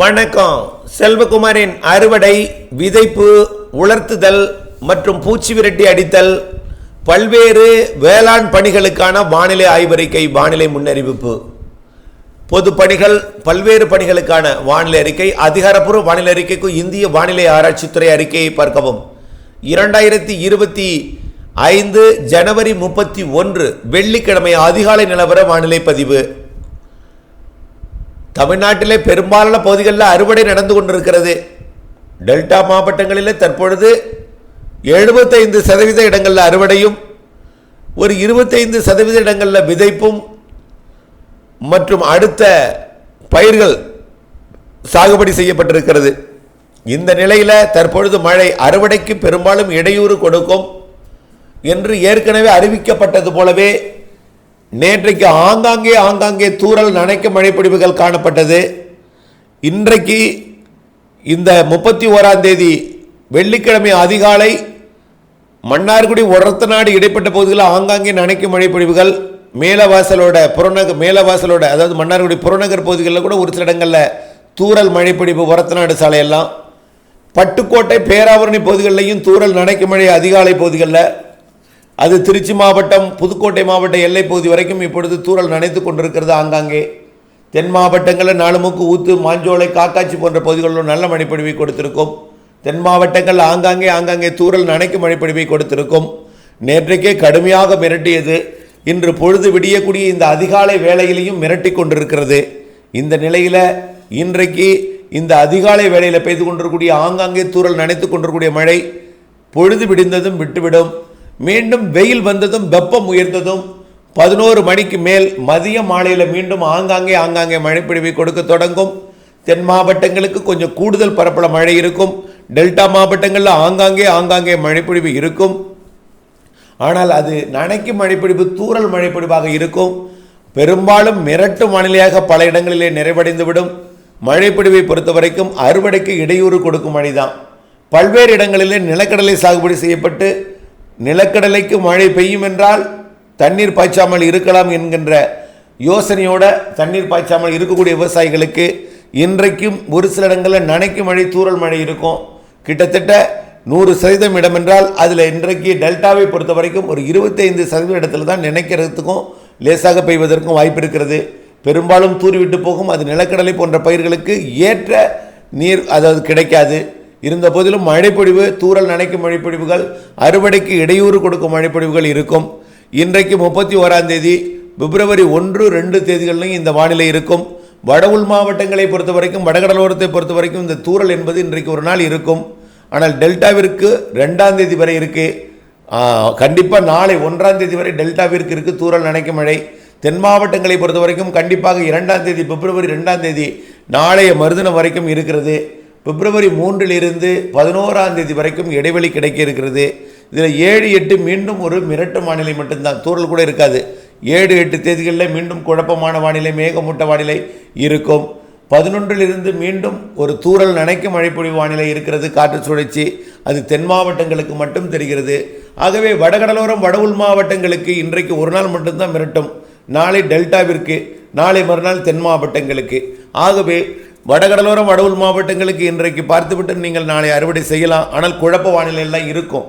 வணக்கம். செல்வகுமாரின் அறுவடை விதைப்பு உலர்த்துதல் மற்றும் பூச்சி விரட்டி அடித்தல் பல்வேறு வேளாண் பணிகளுக்கான வானிலை ஆய்வறிக்கை வானிலை முன்னறிவிப்பு. பொது பணிகள் பல்வேறு பணிகளுக்கான வானிலை அறிக்கை அதிகாரப்பூர்வ வானிலை அறிக்கைக்கு இந்திய வானிலை ஆராய்ச்சித்துறை அறிக்கையை பார்க்கவும். இரண்டாயிரத்தி இருபத்தி ஐந்து ஜனவரி முப்பத்தி ஒன்று வெள்ளிக்கிழமை அதிகாலை நிலவர வானிலை பதிவு. தமிழ்நாட்டிலே பெரும்பாலான பகுதிகளில் அறுவடை நடந்து கொண்டிருக்கிறது. டெல்டா மாவட்டங்களிலே தற்பொழுது எழுபத்தைந்து சதவீத இடங்களில் அறுவடையும் ஒரு இருபத்தைந்து சதவீத இடங்களில் விதைப்பும் மற்றும் அடுத்த பயிர்கள் சாகுபடி செய்யப்பட்டிருக்கிறது. இந்த நிலையில் தற்பொழுது மழை அறுவடைக்கு பெரும்பாலும் இடையூறு கொடுக்கும் என்று ஏற்கனவே அறிவிக்கப்பட்டது போலவே நேற்றைக்கு ஆங்காங்கே ஆங்காங்கே தூரல் நனைக்கும் மழைப்பொழிவுகள் காணப்பட்டது. இன்றைக்கு இந்த முப்பத்தி ஓராம் தேதி வெள்ளிக்கிழமை அதிகாலை மன்னார்குடி ஒரத்தநாடு இடைப்பட்ட பகுதிகளில் ஆங்காங்கே நனைக்கும் மழைப்பொழிவுகள் மேலவாசலோட புறநகர் மேலவாசலோட அதாவது மன்னார்குடி புறநகர் பகுதிகளில் கூட ஒரு சில இடங்களில் தூரல் மழைப்பொழிவு ஒரத்தநாடு சாலையெல்லாம். பட்டுக்கோட்டை பேராவரணி பகுதிகளிலையும் தூரல் நனைக்கும் மழை அதிகாலை பகுதிகளில் அது திருச்சி மாவட்டம் புதுக்கோட்டை மாவட்ட எல்லை பகுதி வரைக்கும் இப்பொழுது தூரல் நினைத்து கொண்டிருக்கிறது ஆங்காங்கே. தென் மாவட்டங்களில் நாலுமுக்கு ஊத்து மாஞ்சோலை காக்காட்சி போன்ற பகுதிகளிலும் நல்ல மழைப்பொழிவை கொடுத்திருக்கும். தென் மாவட்டங்கள் ஆங்காங்கே ஆங்காங்கே தூரல் நனைக்கும் மழைப்பொழிவை கொடுத்திருக்கும். நேற்றைக்கே கடுமையாக மிரட்டியது. இன்று பொழுது விடியக்கூடிய இந்த அதிகாலை வேளையிலையும் மிரட்டி கொண்டிருக்கிறது. இந்த நிலையில் இன்றைக்கு இந்த அதிகாலை வேளையில் பெய்து கொண்டிருக்கக்கூடிய ஆங்காங்கே தூரல் நனைத்து கொண்டிருக்கக்கூடிய மழை பொழுது விடிந்ததும் விட்டுவிடும். மீண்டும் வெயில் வந்ததும் வெப்பம் உயர்ந்ததும் பதினோரு மணிக்கு மேல் மதிய மாலையில் மீண்டும் ஆங்காங்கே ஆங்காங்கே மழைப்பிடிவை கொடுக்க தொடங்கும். தென் மாவட்டங்களுக்கு கொஞ்சம் கூடுதல் பரப்பள மழை இருக்கும். டெல்டா மாவட்டங்களில் ஆங்காங்கே ஆங்காங்கே மழைப்பிடிவு இருக்கும். ஆனால் அது நனைக்கும் மழைப்பிடிவு தூறல் மழைப்பிடிவாக இருக்கும். பெரும்பாலும் மிரட்டு வானிலையாக பல இடங்களிலே நிறைவடைந்துவிடும். மழைப்பிடிவை பொறுத்த வரைக்கும் அறுவடைக்கு இடையூறு கொடுக்கும் மழைதான் பல்வேறு இடங்களிலே நிலக்கடலை சாகுபடி செய்யப்பட்டு நிலக்கடலைக்கு மழை பெய்யும் என்றால் தண்ணீர் பாய்ச்சாமல் இருக்கலாம் என்கின்ற யோசனையோட தண்ணீர் பாய்ச்சாமல் இருக்கக்கூடிய விவசாயிகளுக்கு இன்றைக்கும் ஒரு சில இடங்களில் நனைக்கும் மழை தூறல் மழை இருக்கும். கிட்டத்தட்ட நூறு சதவீதம் இடம் என்றால் அதில் இன்றைக்கு டெல்டாவை பொறுத்த வரைக்கும் ஒரு இருபத்தைந்து சதவீத இடத்துல தான் நினைக்கிறதுக்கும் லேசாக பெய்வதற்கும் வாய்ப்பு இருக்கிறது. பெரும்பாலும் தூறிவிட்டு போகும். அது நிலக்கடலை போன்ற பயிர்களுக்கு ஏற்ற நீர் அதாவது கிடைக்காது. இருந்த போதிலும் மழைப்பொழிவு தூரல் நனைக்கும் மழைப்பொழிவுகள் அறுவடைக்கு இடையூறு கொடுக்கும் மழைப்பொழிவுகள் இருக்கும். இன்றைக்கு முப்பத்தி ஓராம் தேதி பிப்ரவரி ஒன்று ரெண்டு தேதிகளிலும் இந்த வானிலை இருக்கும். வட உள் மாவட்டங்களை பொறுத்த வரைக்கும் வடகடலோரத்தை பொறுத்த வரைக்கும் இந்த தூரல் என்பது இன்றைக்கு ஒரு நாள் இருக்கும். ஆனால் டெல்டாவிற்கு ரெண்டாம் தேதி வரை இருக்கு. கண்டிப்பாக நாளை ஒன்றாம் தேதி வரை டெல்டாவிற்கு இருக்குது தூரல் நனைக்கும் மழை. தென் மாவட்டங்களை பொறுத்த வரைக்கும் கண்டிப்பாக இரண்டாம் தேதி பிப்ரவரி ரெண்டாம் தேதி நாளைய மருதனம் வரைக்கும் இருக்கிறது. பிப்ரவரி மூன்றிலிருந்து பதினோராம் தேதி வரைக்கும் இடைவெளி கிடைக்க இருக்கிறது இதில் ஏழு எட்டு மீண்டும் ஒரு மிரட்டு வானிலை மட்டும்தான். தூறல் கூட இருக்காது. ஏழு எட்டு தேதிகளில் மீண்டும் குழப்பமான வானிலை மேகமூட்ட வானிலை இருக்கும். பதினொன்றிலிருந்து மீண்டும் ஒரு தூறல் நனைக்கும் மழைப்பொழிவு வானிலை இருக்கிறது. காற்று சுழற்சி அது தென் மாவட்டங்களுக்கு மட்டும் தெரிகிறது. ஆகவே வடகடலோரம் வட உள் மாவட்டங்களுக்கு இன்றைக்கு ஒரு நாள் மட்டும்தான் மிரட்டும். நாளை டெல்டாவிற்கு நாளை மறுநாள் தென் மாவட்டங்களுக்கு. ஆகவே வடகடலோரம் வடவுள் மாவட்டங்களுக்கு இன்றைக்கு பார்த்துவிட்டு நீங்கள் நாளை அறுவடை செய்யலாம். ஆனால் குழப்ப வானிலை எல்லாம் இருக்கும்.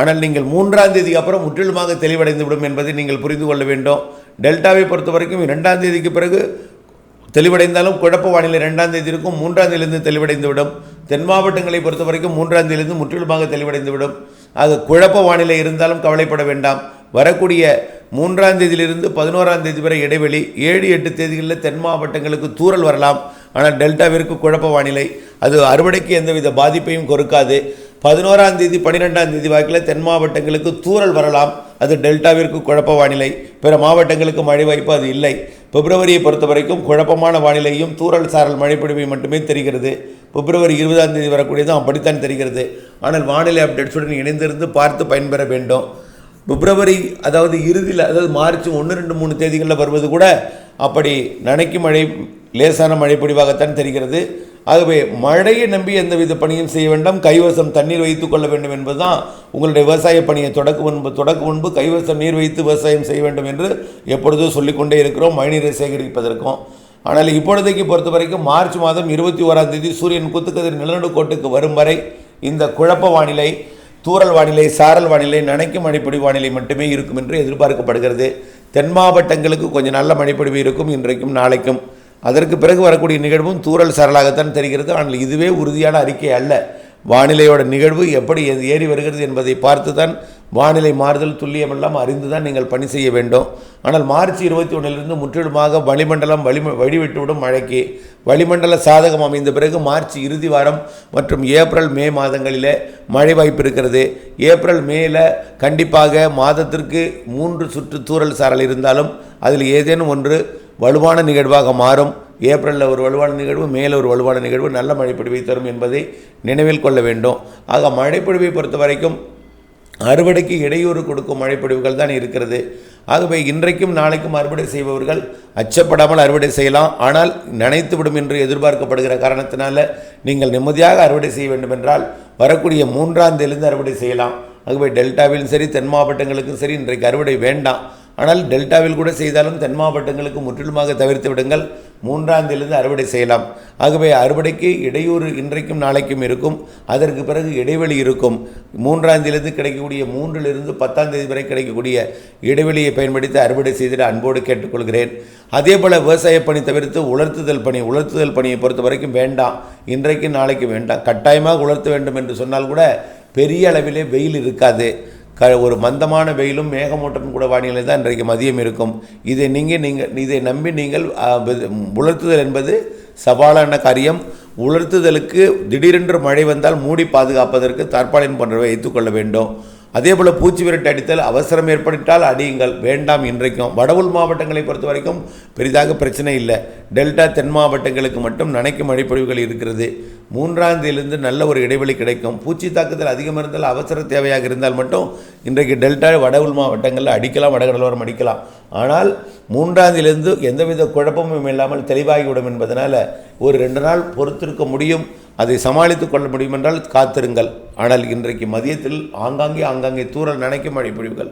ஆனால் நீங்கள் மூன்றாம் தேதிக்கு அப்புறம் முற்றிலுமாக தெளிவடைந்துவிடும் என்பதை நீங்கள் புரிந்து கொள்ள வேண்டும். டெல்டாவை பொறுத்த வரைக்கும் இரண்டாம் தேதிக்கு பிறகு தெளிவடைந்தாலும் குழப்ப வானிலை ரெண்டாம் தேதி இருக்கும் மூன்றாம் தேதியிலிருந்து தெளிவடைந்து விடும் தென் மாவட்டங்களை பொறுத்த வரைக்கும் மூன்றாம் தேதியிலிருந்து முற்றிலுமாக தெளிவடைந்து விடும் ஆக குழப்ப வானிலை இருந்தாலும் கவலைப்பட வேண்டாம். வரக்கூடிய மூன்றாம் தேதியிலிருந்து பதினோராம் தேதி வரை இடைவெளி ஏழு எட்டு தேதிகளில் தென் மாவட்டங்களுக்கு தூறல் வரலாம். ஆனால் டெல்டாவிற்கு குழப்ப வானிலை. அது அறுவடைக்கு எந்தவித பாதிப்பையும் கொடுக்காது. பதினோராம் தேதி பன்னிரெண்டாம் தேதி வாக்கில் தென் மாவட்டங்களுக்கு தூறல் வரலாம். அது டெல்டாவிற்கு குழப்ப வானிலை. பிற மாவட்டங்களுக்கு மழை வாய்ப்பு அது இல்லை. பிப்ரவரியை பொறுத்த வரைக்கும் குழப்பமான வானிலையும் தூறல் சாரல் மழைப்பொழிவை மட்டுமே தெரிகிறது. பிப்ரவரி இருபதாம் தேதி வரக்கூடியதும் அப்படித்தான் தெரிகிறது. ஆனால் வானிலை அப்டேட்ஸுடன் இணைந்திருந்து பார்த்து பயன்பெற வேண்டும். பிப்ரவரி அதாவது இறுதியில் அதாவது மார்ச் ஒன்று ரெண்டு மூணு தேதிகளில் வருவது கூட அப்படி நனைக்கும் மழை லேசான மழை பொழிவாகத்தான் தெரிகிறது. ஆகவே மழையை நம்பி எந்தவித பணியும் செய்ய வேண்டாம். கைவசம் தண்ணீர் வைத்துக் கொள்ள வேண்டும் என்பதுதான் உங்களுடைய விவசாய பணியை தொடக்க முன்பு தொடக்க முன்பு கைவசம் நீர் வைத்து விவசாயம் செய்ய வேண்டும் என்று எப்பொழுதும் சொல்லிக்கொண்டே இருக்கிறோம். மழைநீரை சேகரிப்பதற்கும். ஆனால் இப்பொழுதைக்கு பொறுத்த வரைக்கும் மார்ச் மாதம் இருபத்தி ஓராம் தேதி சூரியன் குத்துக்கதிர் நிலநடுக்கோட்டுக்கு வரும் வரை இந்த குழப்ப வானிலை தூறல் வானிலை சாரல் வானிலை நனைக்கும் அடிப்படை வானிலை மட்டுமே இருக்கும் என்று எதிர்பார்க்கப்படுகிறது. தென் மாவட்டங்களுக்கு கொஞ்சம் நல்ல மழைப்பொழிவு இருக்கும் இன்றைக்கும் நாளைக்கும். அதற்கு பிறகு வரக்கூடிய நிகழ்வும் தூறல் சரலாகத்தான் தெரிகிறது. ஆனால் இதுவே உறுதியான அறிக்கை அல்ல. வானிலையோட நிகழ்வு எப்படி எது ஏறி வருகிறது என்பதை பார்த்து தான் வானிலை மாறுதல் துல்லியமெல்லாம் அறிந்து தான் நீங்கள் பணி செய்ய வேண்டும். ஆனால் மார்ச் இருபத்தி ஒன்றிலிருந்து முற்றிலுமாக வளிமண்டலம் வழி வழிவிட்டுவிடும் மழைக்கு வளிமண்டல சாதகம் அமைந்த பிறகு மார்ச் இறுதி வாரம் மற்றும் ஏப்ரல் மே மாதங்களில் மழை வாய்ப்பு இருக்கிறது. ஏப்ரல் மேல கண்டிப்பாக மாதத்திற்கு மூன்று சுற்று தூறல் சாரல் இருந்தாலும் அதில் ஏதேனும் ஒன்று வலுவான நிகழ்வாக மாறும். ஏப்ரலில் ஒரு வலுவான நிகழ்வு மேலே ஒரு வலுவான நிகழ்வு நல்ல மழைப்பொழிவை தரும் என்பதை நினைவில் கொள்ள வேண்டும். ஆக மழைப்பொழிவை பொறுத்த வரைக்கும் அறுவடைக்கு இடையூறு கொடுக்கும் மழைப்பொழிவுகள் தான் இருக்கிறது. ஆகவே இன்றைக்கும் நாளைக்கும் அறுவடை செய்பவர்கள் அச்சப்படாமல் அறுவடை செய்யலாம். ஆனால் நினைத்துவிடும் என்று எதிர்பார்க்கப்படுகிற காரணத்தினால நீங்கள் நிம்மதியாக அறுவடை செய்ய வேண்டுமென்றால் வரக்கூடிய மூன்றாம் தேதியிலிருந்து அறுவடை செய்யலாம். ஆகவே டெல்டாவிலும் சரி தென் மாவட்டங்களுக்கும் சரி இன்றைக்கு அறுவடை வேண்டாம். ஆனால் டெல்டாவில் கூட செய்தாலும் தென் மாவட்டங்களுக்கு முற்றிலுமாக தவிர்த்து விடுங்கள். மூன்றாம் தேதியிலிருந்து அறுவடை செய்யலாம். ஆகவே அறுவடைக்கு இடையூறு இன்றைக்கும் நாளைக்கும் இருக்கும். அதற்கு பிறகு இடைவெளி இருக்கும். மூன்றாம் தேதியிலிருந்து கிடைக்கக்கூடிய மூன்றிலிருந்து பத்தாம் தேதி வரை கிடைக்கக்கூடிய இடைவெளியை பயன்படுத்தி அறுவடை செய்திட அன்போடு கேட்டுக்கொள்கிறேன். அதே போல் விவசாய பணி தவிர்த்து உலர்த்துதல் பணி உலர்த்துதல் பணியை பொறுத்த வரைக்கும் வேண்டாம். இன்றைக்கு நாளைக்கு வேண்டாம். கட்டாயமாக உலர்த்த வேண்டும் என்று சொன்னால் கூட பெரிய அளவிலே வெயில் இருக்காது. க ஒரு மந்தமான வெயிலும் மேகமூட்டமும் கூட வானிலை தான் இன்றைக்கு மதியம் இருக்கும். இதை நீங்கள் நீங்கள் இதை நம்பி நீங்கள் உலர்த்துதல் என்பது சவாலான காரியம். உலர்த்துதலுக்கு திடீரென்று மழை வந்தால் மூடி பாதுகாப்பதற்கு தற்பாலின் போன்றவை வைத்துக்கொள்ள வேண்டும். அதே போல் பூச்சி விரட்டு அடித்தல் அவசரம் ஏற்பட்டால் அடியுங்கள். வேண்டாம் இன்றைக்கும். வடவுள் மாவட்டங்களை பொறுத்த வரைக்கும் பெரிதாக பிரச்சனை இல்லை. டெல்டா தென் மாவட்டங்களுக்கு மட்டும் நனைக்கும் மழைப்பொழிவுகள் இருக்கிறது. மூன்றாம் தேதியிலிருந்து நல்ல ஒரு இடைவெளி கிடைக்கும். பூச்சி தாக்குதல் அதிகம் இருந்தால் அவசர தேவையாக இருந்தால் மட்டும் இன்றைக்கு டெல்டா வடவுள் மாவட்டங்களில் அடிக்கலாம் வடகடலோரம் அடிக்கலாம். ஆனால் மூன்றாம் தேதியிலிருந்து எந்தவித குழப்பமும் இல்லாமல் தெளிவாகிவிடும் என்பதனால் ஒரு ரெண்டு நாள் பொறுத்திருக்க முடியும். அதை சமாளித்துக் கொள்ள முடியும் என்றால் காத்திருங்கள். ஆனால் இன்றைக்கு மதியத்தில் ஆங்காங்கே ஆங்காங்கே தூரல் நினைக்கும் மழை பொழிவுகள்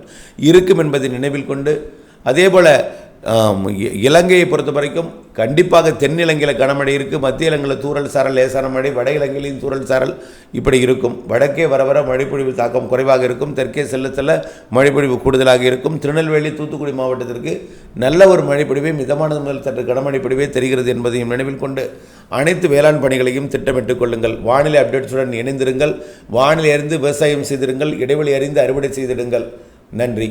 இருக்கும் என்பதை நினைவில் கொண்டு அதேபோல் இலங்கையை பொறுத்த வரைக்கும் கண்டிப்பாக தென்னிலங்கையில் கனமழை இருக்குது மத்திய இலங்கையில் தூரல் சாரல் லேசான மழை வட இலங்கையிலையும் தூரல் சாரல் இப்படி இருக்கும். வடக்கே வர வர மழைப்பொழிவு தாக்கம் குறைவாக இருக்கும். தெற்கே செல்ல செல்ல மழைப்பொழிவு கூடுதலாக இருக்கும். திருநெல்வேலி தூத்துக்குடி மாவட்டத்திற்கு நல்ல ஒரு மழைப்பொழிவே மிதமானது முதல் சற்று கனமழை பொழிவே தெரிகிறது என்பதையும் நினைவில் கொண்டு அனைத்து வேளாண் பணிகளையும் திட்டமிட்டுக் கொள்ளுங்கள். வானிலை அப்டேட்ஸுடன் இணைந்திருங்கள். வானிலை அறிந்து விவசாயம் செய்திருங்கள். இடைவெளி அறிந்து அறுவடை செய்திடுங்கள். நன்றி.